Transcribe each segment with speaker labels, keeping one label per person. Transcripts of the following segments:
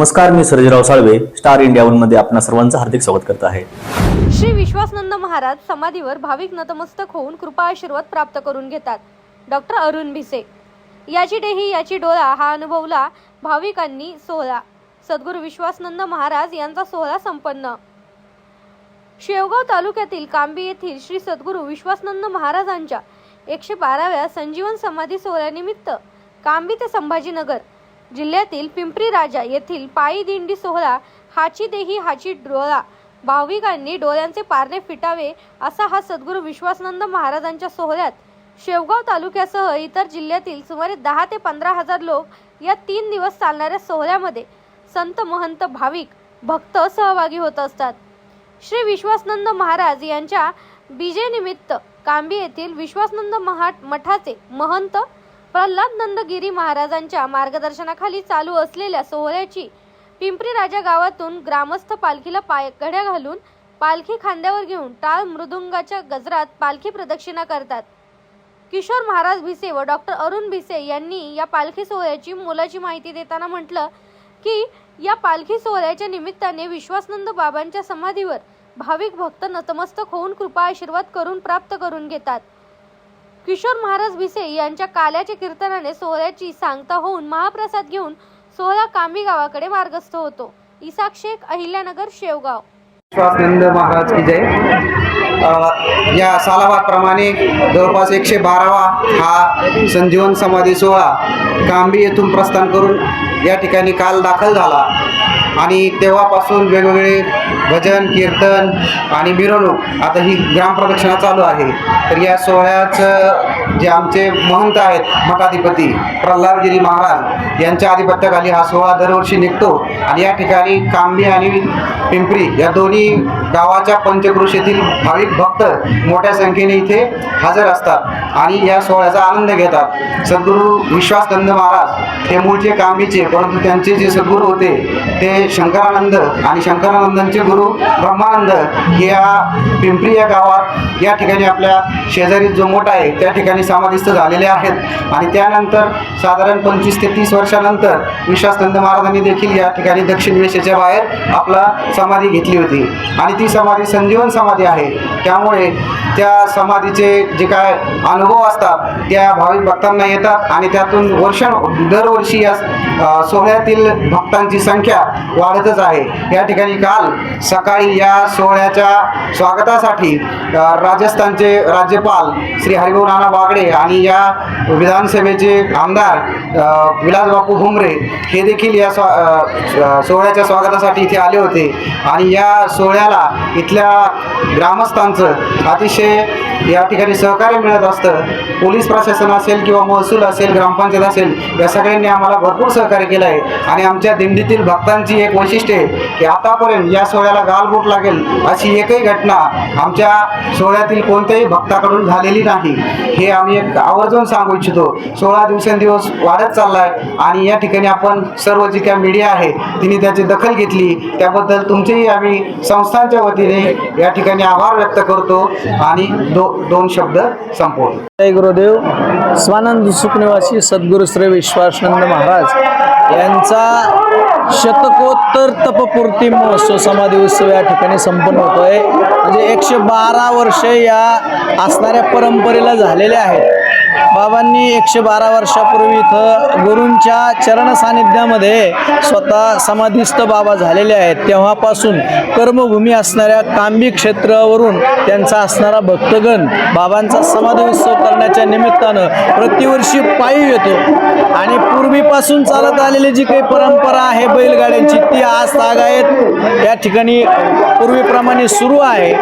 Speaker 1: नमस्कार मी Sarjerao Salve star India वनमध्ये आपणा सर्वांचं हार्दिक स्वागत करत आहे.
Speaker 2: श्री विश्वासनंद महाराज समाधीवर भाविक नतमस्तक होऊन कृपा आशीर्वाद प्राप्त करून घेतात. डॉक्टर अरुण भिसे. याची डेही याची डोळा हा अनुभवला भाविकांनी सोहळा. सद्गुरू विश्वासनंद महाराज यांचा सोहळा संपन्न. शेवगाव तालुक्यातील कांबी येथील श्री सद्गुरू विश्वासनंद महाराजांच्या एकशे बाराव्या संजीवन समाधी सोहळ्यानिमित्त कांबी ते संभाजीनगर जिल्ह्यातील पिंपरी राजा येथील पायी दिंडी सोहळा हाची देही हाची डोळा भाविकांनी डोळ्यांचे पारणे फिटावे असा हा सद्गुरू विश्वासनंद महाराजांच्या सोहळ्यात. शेवगाव तालुक्यासह इतर जिल्ह्यातील सुमारे दहा ते पंधरा हजार लोक या तीन दिवस चालणाऱ्या सोहळ्यामध्ये संत महंत भाविक भक्त सहभागी होत असतात. श्री विश्वासनंद महाराज यांच्या बीजेनिमित्त कांबी येथील विश्वासनंद महा मठाचे महंत प्रल्हाद नंदगिरी महाराजांच्या मार्गदर्शनाखाली चालू असलेल्या सोहळ्याची पिंपरी राजा गावातून ग्रामस्थ पालखीला पायघड्या घालून पालखी खांद्यावर घेऊन टाळ मृदुंगाच्या गजरात पालखी प्रदक्षिणा करतात. किशोर महाराज भिसे व डॉक्टर अरुण भिसे यांनी या पालखी सोहळ्याची मोलाची माहिती देताना म्हटलं की या पालखी सोहळ्याच्या निमित्ताने विश्वासनंद बाबांच्या समाधीवर भाविक भक्त नतमस्तक होऊन कृपा आशीर्वाद करून प्राप्त करून घेतात. किशोर महाराज भिसे यांच्या काल्याच्या कीर्तनाने सोहळ्याची सांगता होऊन महाप्रसाद घेऊन सोहळा कांबी गावाकडे मार्गस्थ होतो. इसाक शेख अहिल्यानगर शेवगाव.
Speaker 3: विश्वासनंद महाराज की जय. या सालाबादप्रमाणे जवळपास एकशे बारावा हा संजीवन समाधी सोहळा कांबी येथून प्रस्थान करून या ठिकाणी काल दाखल झाला. आणि तेव्हापासून वेगवेगळे भजन कीर्तन आणि मिरवणूक आता ही ग्रामप्रदक्षिणा चालू आहे. तर या सोहळ्याचं जे आमचे महंत आहेत मठाधिपती प्रल्हादगिरी महाराज यांच्या आधिपत्याखाली हा सोहळा दरवर्षी निघतो. आणि या ठिकाणी कांबी आणि पिंपरी या दोन्ही गावाच्या पंचकृषीतील भाविक भक्त मोठ्या संख्येने इथे हजर असतात आणि या सोहळ्याचा आनंद घेतात. सद्गुरू विश्वासनंद महाराज हे मूळचे कांबीचे परंतु त्यांचे जे सद्गुरू होते ते शंकरानंद आणि शंकरानंदांचे गुरु ब्रह्मानंद हे या पिंपरी या गावात या ठिकाणी आपल्या शेजारी जो मोठा आहे त्या ठिकाणी समाधिस्थ झालेले आहेत. आणि त्यानंतर साधारण पंचवीस ते तीस वर्षानंतर विश्वासनंद महाराजांनी देखील या ठिकाणी दक्षिण वेशेच्या बाहेर आपला समाधी घेतली होती. आणि ती समाधी संजीवन समाधी आहे. त्यामुळे त्या समाधीचे जे काय अनुभव असतात त्या भाविक भक्तांना येतात आणि त्यातून वर्ष दरवर्षी या सोहळ्यातील भक्तांची संख्या वाढतच आहे. या ठिकाणी काल सकाळी या सोहळ्याच्या स्वागतासाठी राजस्थानचे राज्यपाल श्री हरिभाऊ नाना बागडे आणि या विधानसभेचे आमदार विलासबापू भुमरे हे देखील या स्वा सोहळ्याच्या स्वागतासाठी इथे आले होते. आणि या सोहळ्याला इथल्या ग्रामस्थांचं अतिशय या ठिकाणी सहकार्य मिळत असतं. पोलीस प्रशासन असेल किंवा महसूल असेल ग्रामपंचायत असेल या सगळ्यांनी आम्हाला भरपूर सहकार्य केलं आहे. आणि आमच्या दिंडीतील भक्तांची एक वैशिष्ट्य आहे की आतापर्यंत या सोहळ्याला गालबोट लागेल अशी एकही घटना आमच्या सोहळ्यातील कोणत्याही भक्ताकडून झालेली नाही. हे आम्ही एक आवर्जून सांगू इच्छितो. सोळा दिवसेंदिवस वाढत चालला आहे आणि या ठिकाणी आपण सर्व जी काय मीडिया आहे तिने त्याची दखल घेतली. त्याबद्दल तुमचेही आम्ही संस्थांच्या वतीने या ठिकाणी आभार व्यक्त करतो आणि दो दोन शब्द संपवतो.
Speaker 4: जय गुरुदेव. स्वानंद सुखनिवासी सद्गुरु श्री विश्वासनंद महाराज. यांचा शतकोत्तर तपपूर्ती महोत्सव समाधी उत्सव या ठिकाणी संपन्न होतोय. म्हणजे एकशे बारा वर्ष या असणाऱ्या परंपरेला झालेले आहेत. बाबांनी एकशे बारा वर्षापूर्वी इथं गुरूंच्या चरण सानिध्यामध्ये स्वतः समाधीस्थ बाबा झालेले आहेत. तेव्हापासून कर्मभूमी असणाऱ्या कांबी क्षेत्रावरून त्यांचा असणारा भक्तगण बाबांचा समाधी उत्सव करण्याच्या निमित्तानं प्रतिवर्षी पायी येतो आणि पूर्वीपासून चालत आलेले जी काही परंपरा आहे बैलगाड्यांची ती आज तागायत या ठिकाणी पूर्वीप्रमाणे सुरू आहे.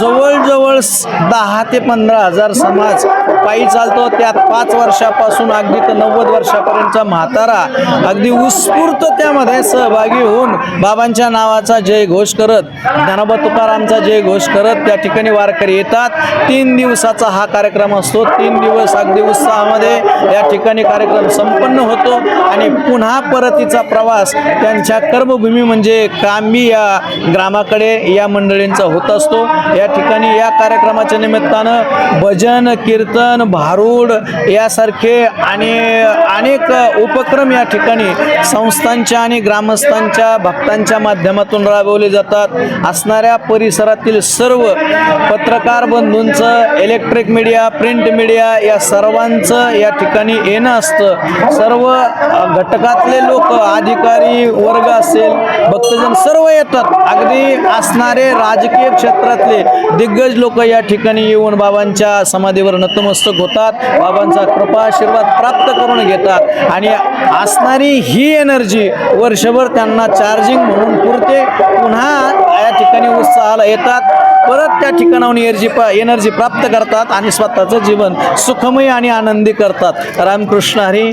Speaker 4: जवळजवळ स- दहा ते पंधरा हजार समाज पायी चालतो. त्यात पाच वर्षापासून अगदी तर नव्वद वर्षापर्यंतचा म्हातारा अगदी उत्स्फूर्त त्यामध्ये सहभागी होऊन बाबांच्या नावाचा जय घोष करत धनाबा तुकारामचा जय घोष करत त्या ठिकाणी वारकरी येतात. तीन दिवसाचा हा कार्यक्रम असतो. तीन दिवस अगदी उत्साहामध्ये या ठिकाणी कार्यक्रम संपन्न होतो आणि पुन्हा परतीचा प्रवास त्यांच्या कर्मभूमी म्हणजे कांबी या ग्रामाकडे या मंडळींचा होत असतो. या ठिकाणी या कार्यक्रमाच्या निमित्तानं भजन कीर्तन भारूड यासारखे आणि अनेक उपक्रम या ठिकाणी संस्थांच्या आणि ग्रामस्थांच्या भक्तांच्या माध्यमातून राबवले जातात. असणाऱ्या परिसरातील सर्व पत्रकार बंधूंचं इलेक्ट्रिक मीडिया प्रिंट मीडिया या सर्वांचं या ठिकाणी येणं असतं. सर्व घटकातले सगळे लोक अधिकारी वर्ग असेल भक्तजन सर्व येतात. अगदी असणारे राजकीय क्षेत्रातले दिग्गज लोक या ठिकाणी येऊन बाबांच्या समाधीवर नतमस्तक होतात बाबांचा कृपा आशीर्वाद प्राप्त करून घेतात. आणि असणारी ही एनर्जी वर्षभर त्यांना चार्जिंग म्हणून पुरते पुन्हा या ठिकाणी उत्साहाला येतात. परत त्या ठिकाणाहून एनर्जी पा एनर्जी प्राप्त करतात आणि स्वतःचं जीवन सुखमय आणि आनंदी करतात. रामकृष्ण हरी